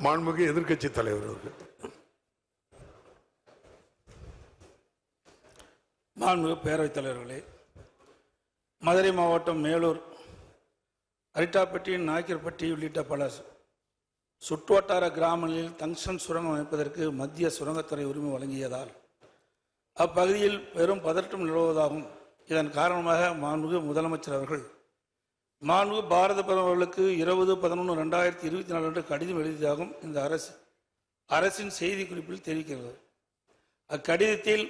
மாண்புமிகு எதிர்க்கட்சி தலைவர் அவர்கள். மாண்புமிகு பேரவைத் தலைவர்களே மதுரை மாவட்டம் மேலூர் அரிட்டாப்பட்டி நாய்க்கர்பட்டி உள்ளிட்ட பல சுற்றுவட்டார கிராமங்களில் தங்ஷன் சுரங்கம் அமைப்பதற்கு மத்திய சுரங்கத்துறை உரிமை வழங்கியதால் அப்பகுதியில் பெரும் பதற்றம் நிலவுவதாகும் இதன் காரணமாக மாண்புமிகு முதலமைச்சர் அவர்கள் மாண்பு பாரத பிரதமர் அவர்களுக்கு இருபது பதினொன்று ரெண்டாயிரத்தி இருபத்தி நாலு அன்று கடிதம் எழுதியதாகவும் இந்த அரசு அரசின் செய்திக்குறிப்பில் தெரிவிக்கிறது. அக்கடிதத்தில்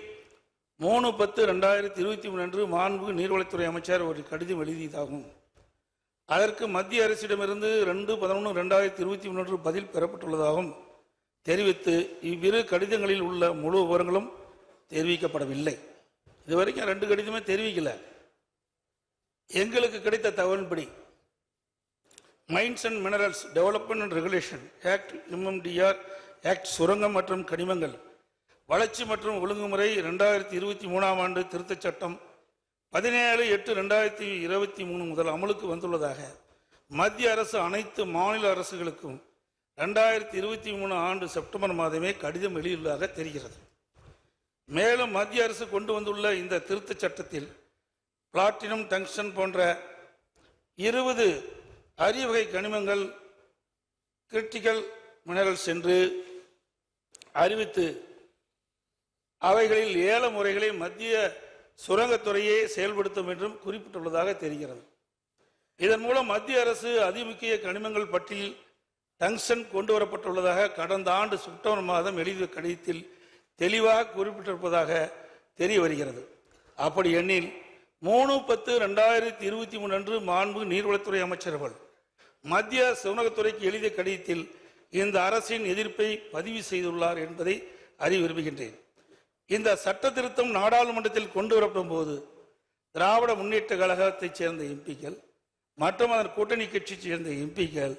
மூணு பத்து ரெண்டாயிரத்தி இருபத்தி மூணு அன்று மாண்பு நீர்வளத்துறை அமைச்சர் ஒரு கடிதம் எழுதியதாகும் அதற்கு மத்திய அரசிடமிருந்து ரெண்டு பதினொன்று ரெண்டாயிரத்தி இருபத்தி மூணு அன்று பதில் பெறப்பட்டுள்ளதாகவும் தெரிவித்து இவ்விரு கடிதங்களில் உள்ள முழு விவரங்களும் தெரிவிக்கப்படவில்லை. இதுவரைக்கும் ரெண்டு கடிதமே தெரிவிக்கலை. எங்களுக்கு கிடைத்த தகவல்படி mines and minerals development and regulation act MMDR act சுரங்கம் மற்றும் கனிமங்கள் வளர்ச்சி மற்றும் ஒழுங்குமுறை ரெண்டாயிரத்தி இருபத்தி மூணாம் ஆண்டு திருத்தச் சட்டம் பதினேழு எட்டு ரெண்டாயிரத்தி இருபத்தி மூணு முதல் அமலுக்கு வந்துள்ளதாக மத்திய அரசு அனைத்து மாநில அரசுகளுக்கும் ரெண்டாயிரத்தி இருபத்தி மூணு ஆண்டு செப்டம்பர் மாதமே கடிதம் வெளியுள்ளதாக தெரிகிறது. மேலும் மத்திய அரசு கொண்டு வந்துள்ள இந்த திருத்தச் சட்டத்தில் பிளாட்டினம் டங்ஷன் போன்ற இருபது அறிவகை கனிமங்கள் கிரிட்டிக்கல் மினரல்ஸ் என்று அறிவித்து அவைகளில் ஏல முறைகளை மத்திய சுரங்கத்துறையே செயல்படுத்தும் என்றும் குறிப்பிட்டுள்ளதாக தெரிகிறது. இதன் மூலம் மத்திய அரசு அதிமுக்கிய கனிமங்கள் பட்டியல் டங்ஷன் கொண்டு வரப்பட்டுள்ளதாக கடந்த ஆண்டு செப்டம்பர் மாதம் எழுதிய கடிதத்தில் தெளிவாக குறிப்பிட்டிருப்பதாக தெரிய வருகிறது. அப்படி எண்ணில் மூணு பத்து ரெண்டாயிரத்தி இருபத்தி மூணு அன்று மாண்பு நீர்வளத்துறை அமைச்சர்கள் மத்திய சிவனகத்துறைக்கு எழுதிய கடிதத்தில் இந்த அரசின் எதிர்ப்பை பதிவு செய்துள்ளார் என்பதை அறிய விரும்புகின்றேன். இந்த சட்ட திருத்தம் நாடாளுமன்றத்தில் கொண்டு வரப்படும் போது திராவிட முன்னேற்ற கழகத்தைச் சேர்ந்த எம்பிக்கள் மற்றும் அதன் கூட்டணி கட்சியைச் சேர்ந்த எம்பிக்கள்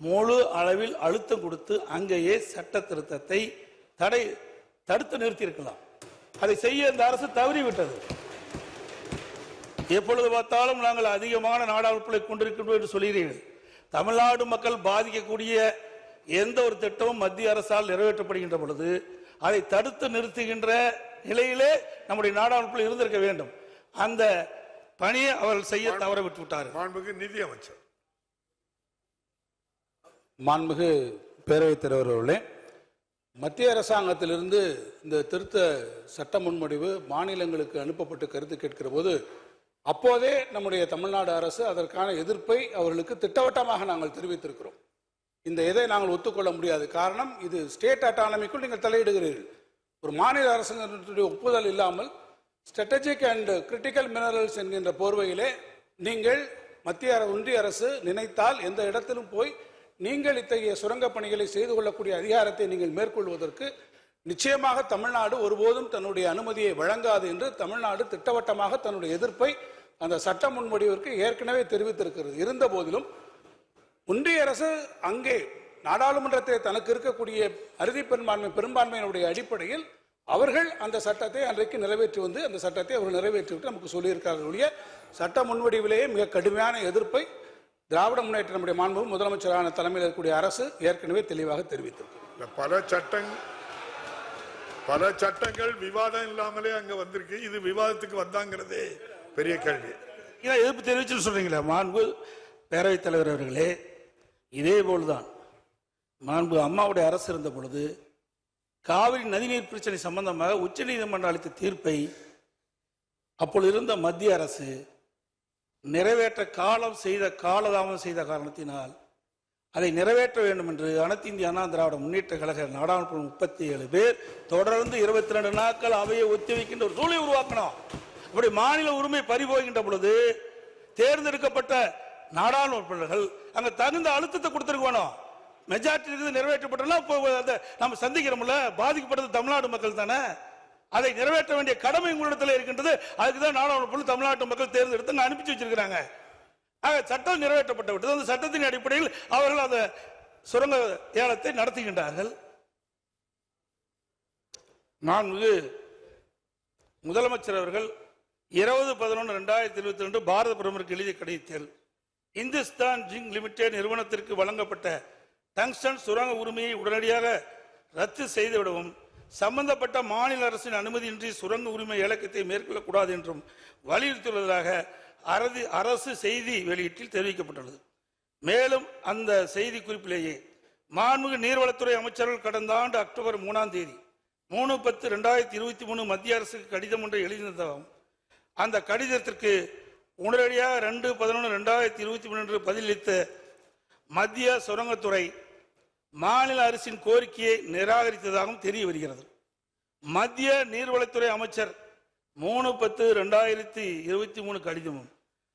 முழு அளவில் அழுத்தம் கொடுத்து அங்கேயே சட்ட திருத்தத்தை தடை தடுத்து நிறுத்தியிருக்கலாம். அதை செய்ய இந்த அரசு தவறிவிட்டது. எப்பொழுது பார்த்தாலும் நாங்கள் அதிகமான நாடாளுமன்றங்களை கொண்டிருக்கின்றோம் என்று சொல்கிறீர்கள். தமிழ்நாடு மக்கள் பாதிக்கக்கூடிய எந்த ஒரு திட்டமும் மத்திய அரசால் நிறைவேற்றப்படுகின்ற பொழுது அதை தடுத்து நிறுத்துகின்ற நிலையிலே நம்முடைய நாடாளுமன்றத்தில் இருந்திருக்க வேண்டும். அந்த பணியை அவர்கள் செய்ய தவற விட்டு விட்டார்கள் மாண்புமிகு நிதி அமைச்சர். மாண்புமிகு பேரவைத் தலைவர் அவர்களே மத்திய அரசாங்கத்திலிருந்து இந்த திருத்த சட்ட முன்வடிவு மாநிலங்களுக்கு அனுப்பப்பட்டு கருத்து கேட்கிற போது அப்போதே நம்முடைய தமிழ்நாடு அரசு அதற்கான எதிர்ப்பை அவர்களுக்கு திட்டவட்டமாக நாங்கள் தெரிவித்திருக்கிறோம். இந்த இதை நாங்கள் ஒத்துக்கொள்ள முடியாது. காரணம் இது ஸ்டேட் அட்டானமிக்குள் நீங்கள் தலையிடுகிறீர்கள். ஒரு மாநில அரசுடைய ஒப்புதல் இல்லாமல் ஸ்ட்ராட்டஜிக் அண்ட் கிரிட்டிக்கல் மினரல்ஸ் என்கின்ற போர்வையிலே நீங்கள் மத்திய அரசு ஒன்றிய அரசு நினைத்தால் எந்த இடத்திலும் போய் நீங்கள் இத்தகைய சுரங்கப் பணிகளை செய்து கொள்ளக்கூடிய அதிகாரத்தை நீங்கள் மேற்கொள்வதற்கு நிச்சயமாக தமிழ்நாடு ஒருபோதும் தன்னுடைய அனுமதியை வழங்காது என்று தமிழ்நாடு திட்டவட்டமாக தன்னுடைய எதிர்ப்பை அந்த சட்ட முன்வடிவிற்கு ஏற்கனவே தெரிவித்திருக்கிறது. இருந்த போதிலும் ஒன்றிய அரசு அங்கே நாடாளுமன்றத்தில் தனக்கு இருக்கக்கூடிய அறுதி பெரும்பான்மை பெரும்பான்மையினுடைய அடிப்படையில் அவர்கள் அந்த சட்டத்தை அன்றைக்கு நிறைவேற்றி வந்து அந்த சட்டத்தை அவர்கள் நிறைவேற்றிவிட்டு நமக்கு சொல்லியிருக்கார்கள் ஒழிய சட்ட முன்வடிவிலேயே மிக கடுமையான எதிர்ப்பை திராவிட முன்னேற்ற நம்முடைய மாண்பு முதலமைச்சரான தலைமையில் இருக்கக்கூடிய அரசு ஏற்கனவே தெளிவாக தெரிவித்திருக்கு பல சட்டங் பல சட்டங்கள் விவாதம் இல்லாமலே அங்க வந்திருக்கு. இது விவாதத்துக்கு வந்தாங்கிறதே. பெரிய கேள்வி. இதை எதிர்ப்பு தெரிவிச்சு சொல்றீங்களா மாண்பு பேரவைத் தலைவர் அவர்களே? இதே போல்தான் மாண்பு அம்மாவுடைய அரசு இருந்த பொழுது காவிரி நதிநீர் பிரச்சனை சம்பந்தமாக உச்சநீதிமன்றம் அளித்த தீர்ப்பை அப்பொழுது இருந்த மத்திய அரசு நிறைவேற்ற காலம் செய்த காலதாமதம் செய்த காரணத்தினால் அதை நிறைவேற்ற வேண்டும் என்று அனைத்து இந்திய அண்ணா திராவிட முன்னேற்ற கழக நாடாளுமன்ற முப்பத்தி ஏழு பேர் தொடர்ந்து இருபத்தி ரெண்டு நாட்கள் அவையை ஒத்திவைக்கின்ற ஒரு சூழலை உருவாக்கணும் அப்படி மாநில உரிமை பறிபோகின்ற பொழுது தேர்ந்தெடுக்கப்பட்ட நாடாளுமன்ற உறுப்பினர்கள் அங்க தகுந்த அழுத்தத்தை கொடுத்துருக்கணும் மெஜாரிட்டி இருந்து நிறைவேற்றப்பட்டலாம் அந்த நம்ம சந்திக்கிறோம்ல பாதிக்கப்பட்டது தமிழ்நாடு மக்கள் தானே. அதை நிறைவேற்ற வேண்டிய கடமை உங்களிடத்தில் இருக்கின்றது. அதுக்கு தான் நாடாளுமன்ற தமிழ்நாட்டு மக்கள் தேர்ந்தெடுத்து அனுப்பிச்சு வச்சிருக்கிறாங்க. ஆக சட்டம் நிறைவேற்றப்பட்டு விட்டது. அந்த சட்டத்தின் அடிப்படையில் அவர்கள் அந்த சுரங்க ஏலத்தை நடத்துகின்றார்கள். நான்கு முதலமைச்சர் அவர்கள் இருபது பதினொன்று ரெண்டாயிரத்தி இருபத்தி ரெண்டு பாரத பிரதமருக்கு எழுதிய கடிதத்தில் இந்துஸ்தான் ஜிங் லிமிடெட் நிறுவனத்திற்கு வழங்கப்பட்ட டங்ஸ்டன் சுரங்க உரிமையை உடனடியாக ரத்து செய்துவிடவும் சம்பந்தப்பட்ட மாநில அரசின் அனுமதியின்றி சுரங்க உரிமை இலக்கத்தை மேற்கொள்ளக்கூடாது என்றும் வலியுறுத்தியுள்ளதாக அரசு அரசு செய்தி வெளியீட்டில் தெரிவிக்கப்பட்டுள்ளது. மேலும் அந்த செய்தி குறிப்பிலேயே மாண்புமிகு நீர்வளத்துறை அமைச்சர்கள் கடந்த ஆண்டு அக்டோபர் மூணாம் தேதி மூணு பத்து ரெண்டாயிரத்தி இருபத்தி மூணு மத்திய அரசுக்கு கடிதம் ஒன்றை எழுதியிருந்ததாகவும் அந்த கடிதத்திற்கு உடனடியாக ரெண்டு பதினொன்று ரெண்டாயிரத்தி இருபத்தி மூணு என்று பதிலளித்த மத்திய சுரங்கத்துறை மாநில அரசின் கோரிக்கையை நிராகரித்ததாகவும் தெரிய வருகிறது. மத்திய நீர்வளத்துறை அமைச்சர் மூணு பத்து ரெண்டாயிரத்தி இருபத்தி மூணு கடிதமும்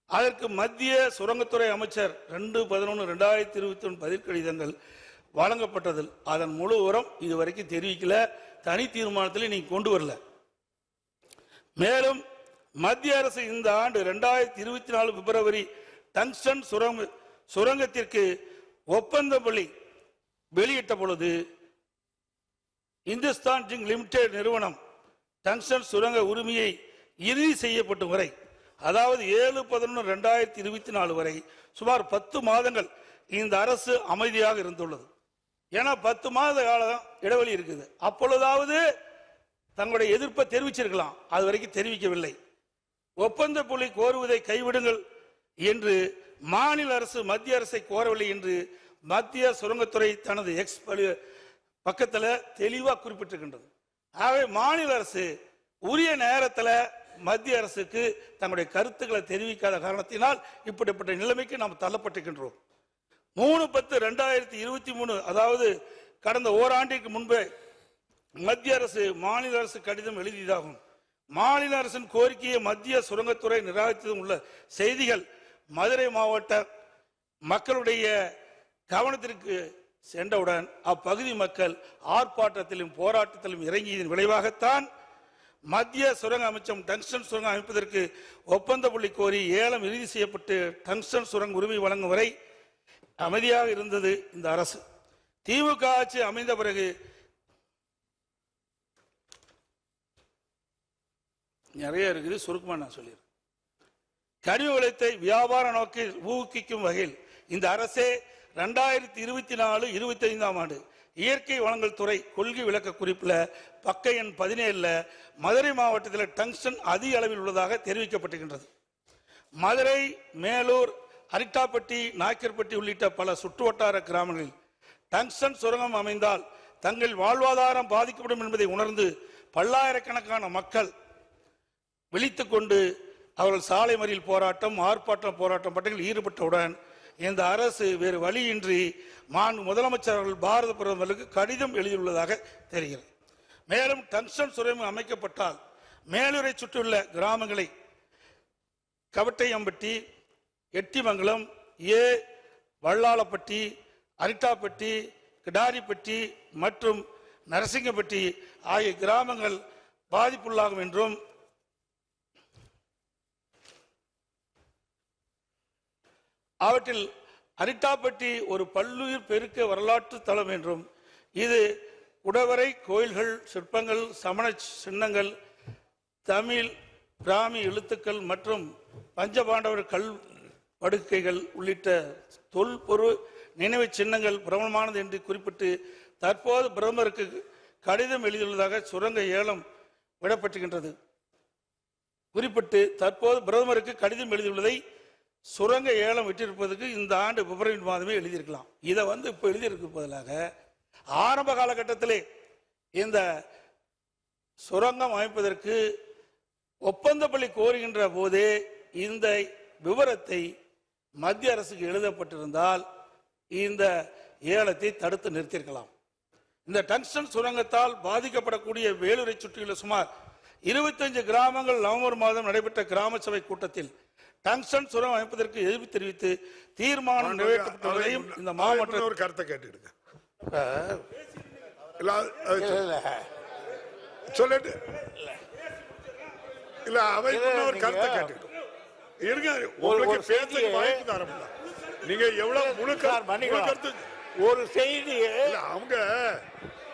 அதற்கு மத்திய சுரங்கத்துறை அமைச்சர் ரெண்டு பதினொன்று ரெண்டாயிரத்தி இருபத்தி ஒன்று பதில் கடிதங்கள் வழங்கப்பட்டதில் அதன் முழு உரம் இதுவரைக்கும் தெரிவிக்கல. தனி தீர்மானத்தில் நீங்கள் கொண்டு வரல. மேலும் மத்திய அரசு இந்த ஆண்டு ரெண்டாயிரத்தி இருபத்தி நாலு பிப்ரவரி டங்ஸ்டன் சுரங்க சுரங்கத்திற்கு ஒப்பந்த பலி வெளியிட்ட பொழுது இந்துஸ்தான் ஜிங் லிமிடெட் நிறுவனம் டங்ஸ்டன் சுரங்க உரிமையை இறுதி செய்யப்படும் வரை அதாவது ஏழு பதினொன்று ரெண்டாயிரத்தி இருபத்தி நாலு வரை சுமார் பத்து மாதங்கள் இந்த அரசு அமைதியாக இருந்துள்ளது. ஏன்னா பத்து மாத காலம் இடைவெளி இருக்குது. அப்பொழுதாவது தங்களுடைய எதிர்ப்பை தெரிவிச்சிருக்கலாம். அது வரைக்கும் தெரிவிக்கவில்லை. ஒப்பந்த புள்ளி கோருவதை கைவிடுங்கள் என்று மாநில அரசு மத்திய அரசை கோரவில்லை என்று மத்திய சுரங்கத்துறை தனது எக்ஸ் பக்கத்தில் தெளிவாக குறிப்பிட்டிருக்கின்றது. ஆகவே மாநில அரசு உரிய நேரத்தில் மத்திய அரசுக்கு தங்களுடைய கருத்துக்களை தெரிவிக்காத காரணத்தினால் இப்படிப்பட்ட நிலைமைக்கு நாம் தள்ளப்பட்டிருக்கின்றோம். மூணு பத்து ரெண்டாயிரத்தி இருபத்தி மூணு அதாவது கடந்த ஓராண்டிற்கு முன்பே மத்திய அரசு மாநில அரசு கடிதம் எழுதியதாகும். மாநில அரசின் கோரிக்கையை மத்திய சுரங்கத்துறை நிராகரித்ததும் உள்ள செய்திகள் மதுரை மாவட்ட மக்களுடைய கவனத்திற்கு சென்றவுடன் அப்பகுதி மக்கள் ஆர்ப்பாட்டத்திலும் போராட்டத்திலும் இறங்கியதன் விளைவாகத்தான் மத்திய சுரங்க அமைச்சம் டங்ஸ்டன் சுரங்கம் அமைப்பதற்கு ஒப்பந்த புள்ளி கோரி ஏலம் இறுதி செய்யப்பட்டு டங்ஸ்டன் சுரங்க உரிமை வழங்கும் வரை அமைதியாக இருந்தது இந்த அரசு. திமுக ஆட்சி அமைந்த பிறகு நிறைய இருக்குது சுருக்கமாக நான் சொல்லிடுறேன். கனிம வளத்தை வியாபார நோக்கில் ஊக்குவிக்கும் வகையில் இந்த அரசே ரெண்டாயிரத்தி இருபத்தி நாலு இருபத்தி ஐந்தாம் ஆண்டு இயற்கை வளங்கள் துறை கொள்கை விளக்க குறிப்பில் பக்க எண் பதினேழில் மதுரை மாவட்டத்தில் டங்ஸ்டன் அதிக அளவில் உள்ளதாக தெரிவிக்கப்பட்டிருக்கின்றது. மதுரை மேலூர் அரிட்டாப்பட்டி நாய்க்கர்பட்டி உள்ளிட்ட பல சுற்றுவட்டார கிராமங்களில் டங்ஸ்டன் சுரங்கம் அமைந்தால் தங்கள் வாழ்வாதாரம் பாதிக்கப்படும் என்பதை உணர்ந்து பல்லாயிரக்கணக்கான மக்கள் விழித்து கொண்டு அவர்கள் சாலை மறியல் போராட்டம் ஆர்ப்பாட்டம் போராட்டம் பட்டங்களில் ஈடுபட்டவுடன் இந்த அரசு வேறு வழியின்றி மான் முதலமைச்சர் அவர்கள் பாரத பிரதமருக்கு கடிதம் எழுதியுள்ளதாக தெரிகிறது. மேலும் டங்ஸ்டன் சுரங்கம் அமைக்கப்பட்டால் மேலூரை சுற்றியுள்ள கிராமங்களை கவட்டையம்பட்டி எட்டிமங்கலம் ஏ வள்ளாளப்பட்டி அரிட்டாப்பட்டி கிடாரிப்பட்டி மற்றும் நரசிங்கப்பட்டி ஆகிய கிராமங்கள் பாதிப்புள்ளாகும் என்றும் அவற்றில் அரிட்டாப்பட்டி ஒரு பல்லுயிர் பெருக்க வரலாற்று தலம் என்றும் இது உடவரை கோயில்கள் சிற்பங்கள் சமண சின்னங்கள் தமிழ் பிராமி எழுத்துக்கள் மற்றும் பஞ்சபாண்டவர் கல் படுக்கைகள் உள்ளிட்ட தொல்பொரு நினைவு சின்னங்கள் பிரபலமானது என்று குறிப்பிட்டு தற்போது பிரதமருக்கு கடிதம் எழுதியுள்ளதாக சுரங்க ஏலம் விடப்பட்டுகின்றது குறிப்பிட்டு தற்போது பிரதமருக்கு கடிதம் எழுதியுள்ளதை சுரங்க ஏலம் விட்டிருப்பதுக்கு இந்த ஆண்டு பிப்ரவரி மாதமே எழுதியிருக்கலாம். இதை வந்து இப்போ எழுதியிருக்க பதிலாக ஆரம்ப காலகட்டத்திலே இந்த சுரங்கம் அமைப்பதற்கு ஒப்பந்தப்பள்ளி கோருகின்ற போதே இந்த விவரத்தை மத்திய அரசுக்கு எழுதப்பட்டிருந்தால் இந்த ஏலத்தை தடுத்து நிறுத்தியிருக்கலாம். இந்த டங்ஸ்டன் சுரங்கத்தால் பாதிக்கப்படக்கூடிய வேலூரை சுற்றியுள்ள சுமார் 25 கிராமங்கள் நவம்பர் மாதம் நடைபெற்ற கிராம சபை கூட்டத்தில் டங்ஸ்டன் சுரங்கம் அமைப்பதற்கு எதிர்ப்பு தெரிவித்து தீர்மானம் நிறைவேற்றப்பட்டுள்ளதையும் இந்த மாவட்ட ஒரு கருத்தை கேட்டுடுங்க. சொல்லிட்டு. இல்ல அவை ஒரு கருத்தை கேட்டுட்டு இருங்க உங்களுக்கு செய்தியை- வாய்ப்பு தர நீங்க எவ்வளவு முழு கரு- சார், முழு மன்னிக்கலாம். கருத்து. ஒரு இல்ல அவங்க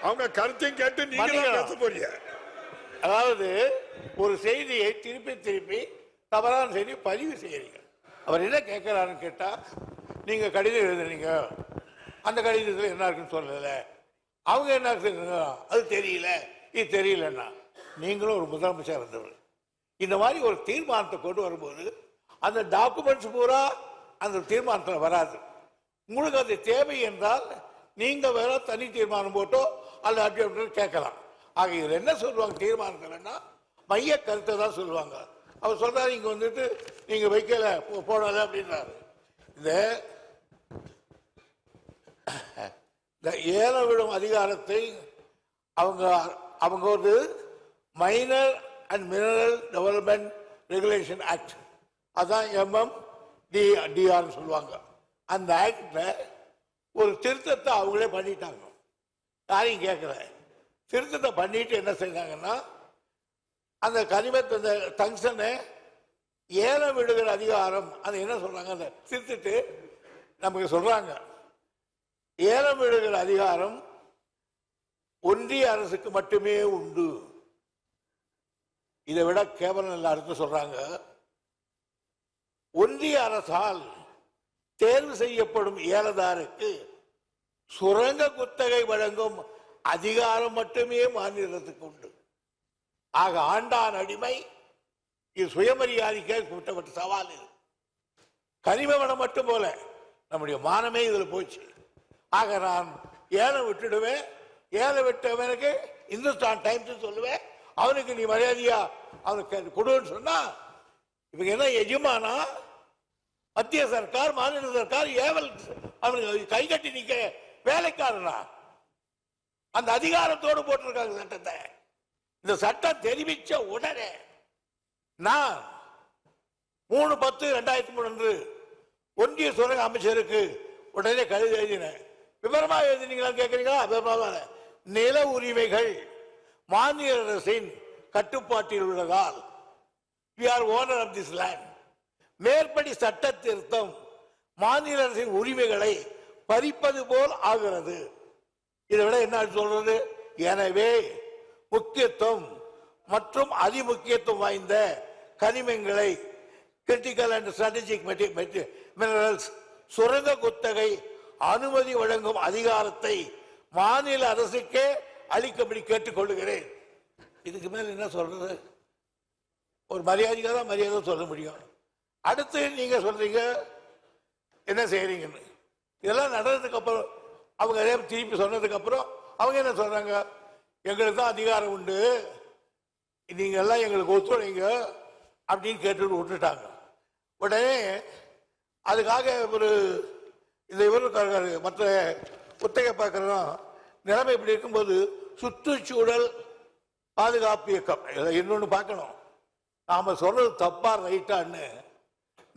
அவங்க கருத்தையும் கேட்டு நீங்க தான் மன்னிக்கலாம். பேச போறீங்க. அதாவது ஒரு செய்தியை திருப்பி திருப்பி தவறான செய்தி பதிவு செய்யறீங்க அவர் என்ன கேட்கிறாருன்னு கேட்டா நீங்க கடிதம் எழுதுனீங்க அந்த கடிதத்தில் என்ன இருக்குன்னு சொல்லல. அவங்க என்ன சொல்றாங்க அது தெரியல. இது தெரியலன்னா நீங்களும் ஒரு முதலமைச்சர் இருந்தவர் இந்த மாதிரி ஒரு தீர்மானத்தை கொண்டு வரும்போது அந்த டாக்குமெண்ட்ஸ் பூரா அந்த தீர்மானத்தில் வராது. உங்களுக்கு அது தேவை என்றால் நீங்க வேற தனி தீர்மானம் போட்டோ அல்ல அப்படி அப்படி கேட்கலாம். ஆக இதில் என்ன சொல்லுவாங்க தீர்மானத்தில்னா மைய கருத்தை தான் சொல்லுவாங்க. அவர் சொல்றாரு இங்க வந்துட்டு நீங்க வைக்கல போ- போடல அப்படின்றாரு. இந்த ஏல விடும் அதிகாரத்தை அவங்க அவங்க ஒரு minor and mineral development regulation act அதான் எம்எம் டி டிஆர்னு சொல்லுவாங்க. அந்த ஆக்ட்ல ஒரு திருத்தத்தை அவங்களே பண்ணிட்டாங்க. யாரையும் கேட்கல திருத்தத்தை பண்ணிட்டு என்ன செய்தாங்கன்னா அந்த கனிமத்தை அந்த டங்ஷனை ஏலம் விடுகிற அதிகாரம் அது என்ன சொல்றாங்க? அந்த திருத்திட்டு நமக்கு சொல்றாங்க. ஏலம் விடுகிற அதிகாரம் ஒன்றிய அரசுக்கு மட்டுமே உண்டு. இதை விட கேவலம் இல்லை அடுத்து சொல்றாங்க. ஒன்றிய அரசால் தேர்வு செய்யப்படும் ஏலதாருக்கு சுரங்க குத்தகை வழங்கும் அதிகாரம் மட்டுமே மாநிலத்துக்கு உண்டு. ஆக ஆண்டான் அடிமை. இது சுயமரியாதைக்கே கூட்டப்பட்ட சவால் இது. கனிம வளம் மட்டும் போல நம்முடைய மானமே இதில் போச்சு. ஆக நான் ஏலம் விட்டுடுவேன். ஏழை விட்டவனுக்கு இந்துஸ்தான் டைம்ஸ் சொல்லுவேன். அவனுக்கு நீ மரியாதையா அவனுக்கு கொடுன்னு சொன்னா இவங்க என்ன எஜமானா? மத்திய சர்க்கார் மாநில சர்க்கார் ஏவல் அவனுக்கு கை கட்டி நிக்க வேலைக்காரனா? அந்த அதிகாரத்தோடு போட்டிருக்காங்க சட்டத்தை. இந்த சட்டம் தெரிவிச்ச உடனே நான் மூணு பத்து ரெண்டாயிரத்தி மூணு அன்று ஒன்றிய சுரங்க அமைச்சருக்கு உடனே கடிதம் எழுதினேன். விவரமா எழுதினீங்களா கேட்குறீங்களா விவரமாக நில உரிமைகள் மாநில அரசின் கட்டுப்பாட்டில் உள்ளதால் we are owner of this land மேற்படி சட்ட திருத்தம் மாநில அரசின் உரிமைகளை பறிப்பது போல் ஆகிறது. இதை விட என்ன சொல்றது? எனவே முக்கியத்துவம் மற்றும் அதிமுக்கியத்துவம் வாய்ந்த கனிமங்களை கிரிட்டிக்கல் அண்ட் ஸ்ட்ராட்டஜிக் மினரல்ஸ் சுரங்க குத்தகை அனுமதி வழங்கும் அதிகாரத்தை மாநில அரசுக்கே அளிக்கும்படி கேட்டுக்கொள்கிறேன். இதுக்கு மேல என்ன சொல்றது? ஒரு மரியாதைக்காக தான் மரியாதை சொல்ல முடியும். அடுத்து நீங்க சொல்றீங்க என்ன செய்யறீங்கன்னு இதெல்லாம் நடந்ததுக்கு அப்புறம் அவங்க திருப்பி சொன்னதுக்கு அப்புறம் அவங்க என்ன சொல்றாங்க? எங்களுக்கு தான் அதிகாரம் உண்டு. நீங்கள் எல்லாம் எங்களுக்கு ஒத்துழைங்க அப்படின்னு கேட்டுட்டு விட்டுட்டாங்க. உடனே அதுக்காக ஒரு இந்த இவர் மற்ற புத்தக பார்க்குறோம் நிலைமை இப்படி இருக்கும்போது சுற்றுச்சூழல் பாதுகாப்பு இயக்கம். இதை இன்னொன்று பார்க்கணும். நாம் சொல்றது தப்பா ரைட்டான்னு.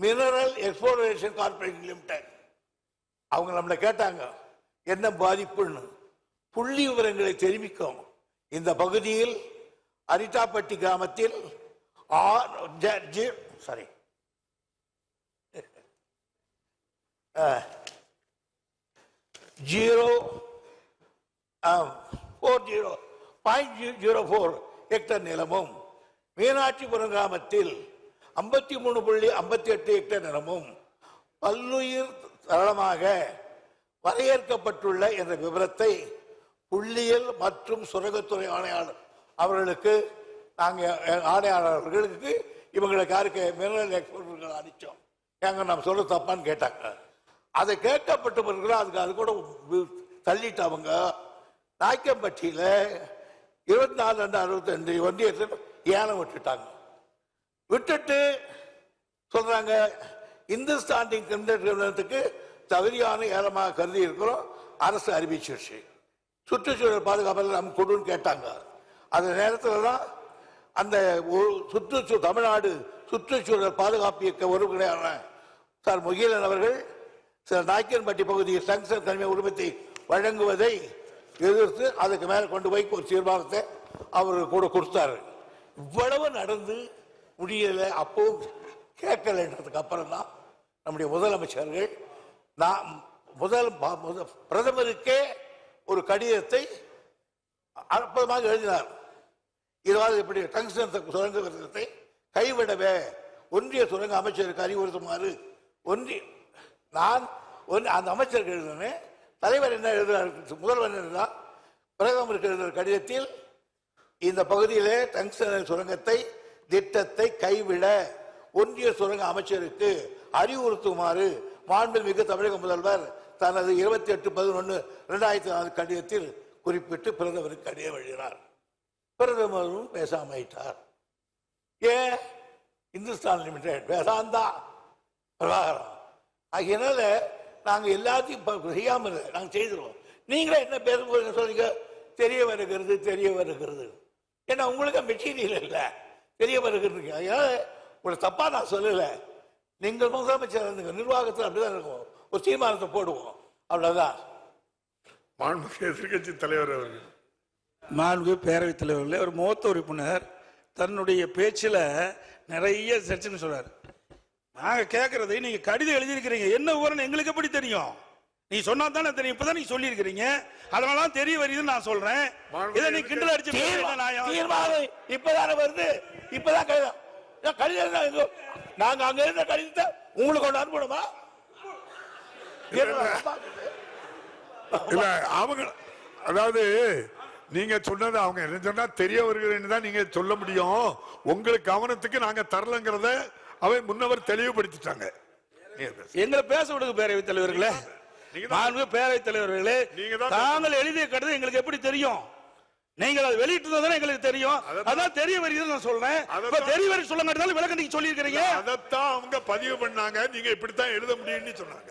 மினரல் எக்ஸ்போரேஷன் கார்பரேஷன் லிமிடெட் அவங்க நம்மளை கேட்டாங்க என்ன பாதிப்புன்னு. புள்ளி விவரங்களை தெரிவிக்கும். இந்த பகுதியில் அரிட்டாப்பட்டி கிராமத்தில் sorry zero four zero point zero four hectare நிலமும் மீனாட்சிபுரம் கிராமத்தில் ஐம்பத்தி மூணு புள்ளி ஐம்பத்தி எட்டு ஹெக்டர் நிலமும் பல்லுயிர் தளமாக வரையறுக்கப்பட்டுள்ள என்ற விவரத்தை புள்ளியியல் மற்றும் சுரங்கத்துறை ஆணையாளர். அவர்களுக்கு நாங்கள் ஆணையாளர்களுக்கு இவங்களுக்கு யாருக்கு மினரல் எக்ஸ்போர்ட்கள் அனுப்பிச்சோம். ஏங்க நம்ம சொல்ல தப்பான்னு கேட்டாங்க. அதை கேட்கப்பட்ட பிறகு அதுக்கு அது கூட தள்ளிட்டு அவங்க நாய்க்கம்பட்டியில் இருபத்தி நாலு ரெண்டு அறுபத்தஞ்சு ஒன்றியத்தில் ஏனம் விட்டுட்டாங்க. விட்டுட்டு சொல்றாங்க இந்துஸ்தாண்டிங் நிறுவனத்துக்கு தகுதியான ஏலமாக கருதி இருக்கிறோம். அரசு அறிவிச்சிருச்சு. சுற்றுச்சூழல் பாதுகாப்பில் நம்ம கொடுன்னு கேட்டாங்க. அந்த நேரத்தில் தான் அந்த ஒரு சுற்றுச்சூழல் தமிழ்நாடு சுற்றுச்சூழல் பாதுகாப்பு இயக்க உறுப்பினரான சார் முகிலன் அவர்கள் சில நாய்க்கன்பட்டி பகுதியில் சங்சர் தனிமை உரிமத்தை வழங்குவதை எதிர்த்து அதுக்கு மேலே கொண்டு போய் ஒரு தீர்மானத்தை அவர் கூட கொடுத்தாரு. இவ்வளவு நடந்து முடியலை அப்பவும் கேட்கலைன்றதுக்கு அப்புறம் தான் நம்முடைய முதலமைச்சர்கள் நான் முதல் ப- முத- பிரதமருக்கே ஒரு கடிதத்தை அற்புதமாக எழுதினார். இதாவது இப்படி டங்ஸ்டன் சுரங்க திட்டத்தை கைவிடவே ஒன்றிய சுரங்க அமைச்சருக்கு அறிவுறுத்துமாறு ஒன்றிய நான் ஒன்று அந்த அமைச்சருக்கு எழுதினேன். தலைவர் என்ன எழுதுகிறார் முதல்வர் என்ன பிரதமருக்கு எழுதுகிற கடிதத்தில் இந்த பகுதியிலே டங்ஸ்டன் சுரங்கத்தை திட்டத்தை கைவிட ஒன்றிய சுரங்க அமைச்சருக்கு அறிவுறுத்துமாறு மாண்புமிகு தமிழக முதல்வர் தனது இருபத்தி எட்டு பதினொன்று இரண்டாயிரத்தி நாலு கடிதத்தில் குறிப்பிட்டு பிரதமருக்கு கடிதம் எழுதினார். பிரதமரும் பேசாம ஆயிட்டார். ஏன் இந்துஸ்தான் லிமிடெட் வேதாந்தா பிரபாகரம் ஆகியனால நாங்கள் எல்லாத்தையும் செய்யாமல் செய்யாம இல்லை செய்திருவோம். நீங்களே என்ன பேச போகிறீங்க சொல்றீங்க? தெரிய வருகிறது தெரிய வருகிறது. ஏன்னா உங்களுக்கு மெட்டீரியல் இல்லை. தெரிய வருகிறது. அதனால உங்களை தப்பாக நான் சொல்லலை. நீங்கள் முதலமைச்சர் இருந்துங்க. நிர்வாகத்தில் அப்படிதான் இருக்கும். ஒரு தீர்மானத்தை போடுவோம். அவ்வளவுதான். மாண்புமிகு எதிர்க்கட்சி தலைவர் அவர்கள். மாண்பு பேரவைத் தலைவர்களே ஒரு மூத்த உறுப்பினர் தன்னுடைய பேச்சில் நிறைய சர்ச்சைன்னு சொல்றாரு. நாங்க கேட்கறது நீங்க கடிதம் எழுதியிருக்கிறீங்க. என்ன விவரம் எங்களுக்கு எப்படி தெரியும்? நீ சொன்னா தானே தெரியும். இப்பதான் நீங்க சொல்லியிருக்கிறீங்க. அதனால தான் தெரிய வருதுன்னு நான் சொல்றேன். இதை நீ கிண்டல் அடிச்சு? தீர்மானம் இப்பதானே வருது. இப்பதான் கடிதம். ஏன் கடிதம் நாங்க அங்க இருந்த கடிதத்தை உங்களுக்கு கொண்டு அனுப்பணுமா? இல்ல. அவங்க அதாவது நீங்க சொன்னது அவங்க என்ன சொன்னா தெரிய வருகிறேன்னு தான் நீங்க சொல்ல முடியும். உங்களுக்கு கவனத்துக்கு நாங்க தரலங்கிறத அவை முன்னவர் தெளிவுபடுத்திட்டாங்க. எங்களை பேச விடுங்க பேரவைத் தலைவர்களே. பேரவைத் தலைவர்களே. நீங்க தான் தாங்கள் எழுதிய கடிதம் எங்களுக்கு எப்படி தெரியும்? நீங்கள் அதை வெளியிட்டு எங்களுக்கு தெரியும். அதான் அதான் தெரிய வருதுன்னு நான் சொல்றேன். இப்ப தெரிய வரி சொல்ல மாட்டேனாலும் விளக்கம் நீங்க சொல்லியிருக்கிறீங்க. அதைத்தான் அவங்க பதிவு பண்ணாங்க. நீங்க இப்படித்தான் எழுத முடியும்னு சொன்னாங்க.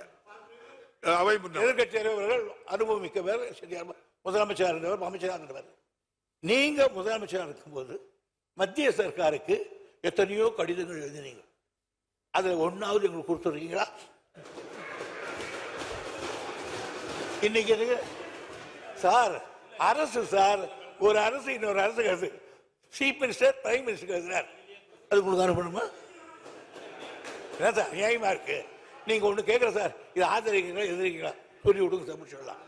அவை எதிர்கட்சி தலைவர்கள் அனுபவம் மிக்கவர் சரியா? முதலமைச்சர் இருந்தவர் அமைச்சராக இருந்தவர். நீங்க முதலமைச்சராக இருக்கும்போது மத்திய சர்க்காருக்கு எத்தனையோ கடிதங்கள் எழுதினீங்க. அதுல ஒன்னாவது எங்களுக்கு கொடுத்துருக்கீங்களா இன்னைக்கு சார் அரசு சார் ஒரு அரசு இன்னொரு அரசு கருது சீஃப் மினிஸ்டர் பிரைம் மினிஸ்டர் கருதுறார் அது உங்களுக்கு அனுப்பணுமா? என்ன சார் நியாயமா இருக்கு? நீங்க ஒன்று கேட்குற சார். இது ஆதரிக்கிறீங்களா எதிர்க்கிறீங்களா சொல்லி விடுங்க சார் முடிச்சுடலாம்